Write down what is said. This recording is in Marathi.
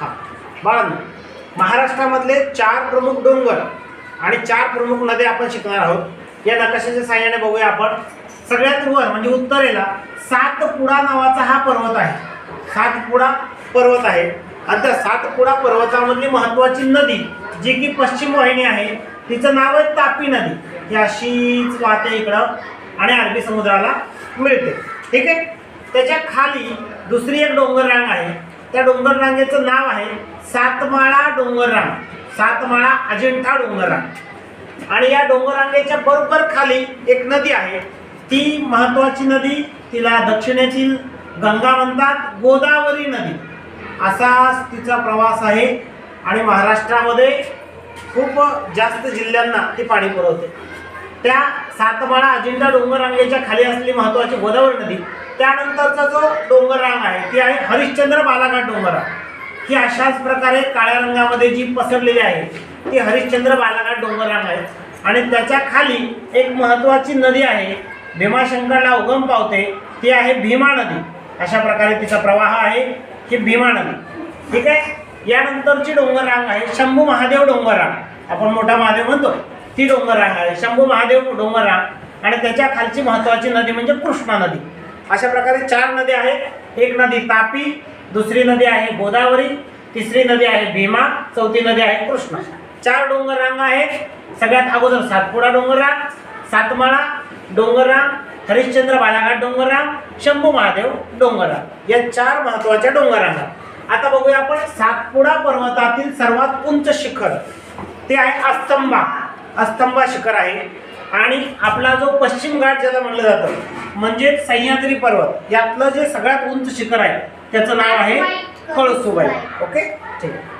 हां. बाळांनो महाराष्ट्रामधले चार प्रमुख डोंगर आणि चार प्रमुख नद्या आपण शिकणार आहोत. या नकाशाच्या साहाय्याने बघूया आपण. सगळ्यात वर म्हणजे उत्तरेला सातपुडा नावाचा हा पर्वत आहे. सातपुडा पर्वत आहे. आणि त्या सातपुडा पर्वतामधली महत्वाची नदी जी की पश्चिम वाहिनी आहे तिचं नाव आहे तापी नदी. ही अशीच वाहते इकडं आणि अरबी समुद्राला मिळते. ठीक आहे? त्याच्याखाली दुसरी एक डोंगर रांग आहे. त्या डोंगर रांगेचं नाव आहे सातमाळा डोंगर रांग. सातमाळा अजिंठा डोंगर रांग. आणि या डोंगररांगेच्या बरोबर खाली एक नदी आहे. ती महत्वाची नदी तिला दक्षिणेची गंगा म्हणतात गोदावरी नदी. असाच तिचा प्रवास आहे. आणि महाराष्ट्रामध्ये खूप जास्त जिल्ह्यांना ती पाणी पुरवते त्या सातमाळा अजिंठा डोंगररांगेच्या खाली असलेली महत्वाची गोदावरी नदी. त्यानंतरचा जो डोंगररांग आहे ती आहे हरिश्चंद्र बालाघाट डोंगररांग. ही अशाच प्रकारे काळ्या रंगामध्ये जी पसरलेली आहे ती हरिश्चंद्र बालाघाट डोंगररांग आहे. आणि त्याच्याखाली एक महत्वाची नदी आहे भीमाशंकरला उगम पावते ती आहे भीमा नदी. अशा प्रकारे तिचा प्रवाह आहे ही भीमा नदी. ठीक आहे? यानंतरची डोंगररांग आहे शंभू महादेव डोंगररांग. आपण मोठा महादेव म्हणतो ती डोंगररांग आहे. शंभू महादेव डोंगररांग आणि त्याच्या खालची महत्वाची नदी म्हणजे कृष्णा नदी. अशा प्रकारे चार नद्या आहेत. एक नदी तापी दुसरी नदी आहे गोदावरी तिसरी नदी आहे भीमा चौथी नदी आहे कृष्णा. चार डोंगररांग आहेत. सगळ्यात अगोदर सातपुडा डोंगररांग सातमाळा डोंगररांग हरिश्चंद्र बालाघाट डोंगररांग शंभू महादेव डोंगररांग या चार महत्त्वाच्या डोंगररांगा आता बघूया आपण सातपुडा पर्वतातील सर्वात उंच शिखर. ते आहे अस्तंबा अस्तंबा शिखर आहे. आणि आपला जो पश्चिम घाट ज्याला म्हणलं जातं म्हणजे सह्याद्री पर्वत यातलं जे सगळ्यात उंच शिखर आहे त्याचं नाव आहे कळसुबाई. ओके? ठीक. आहे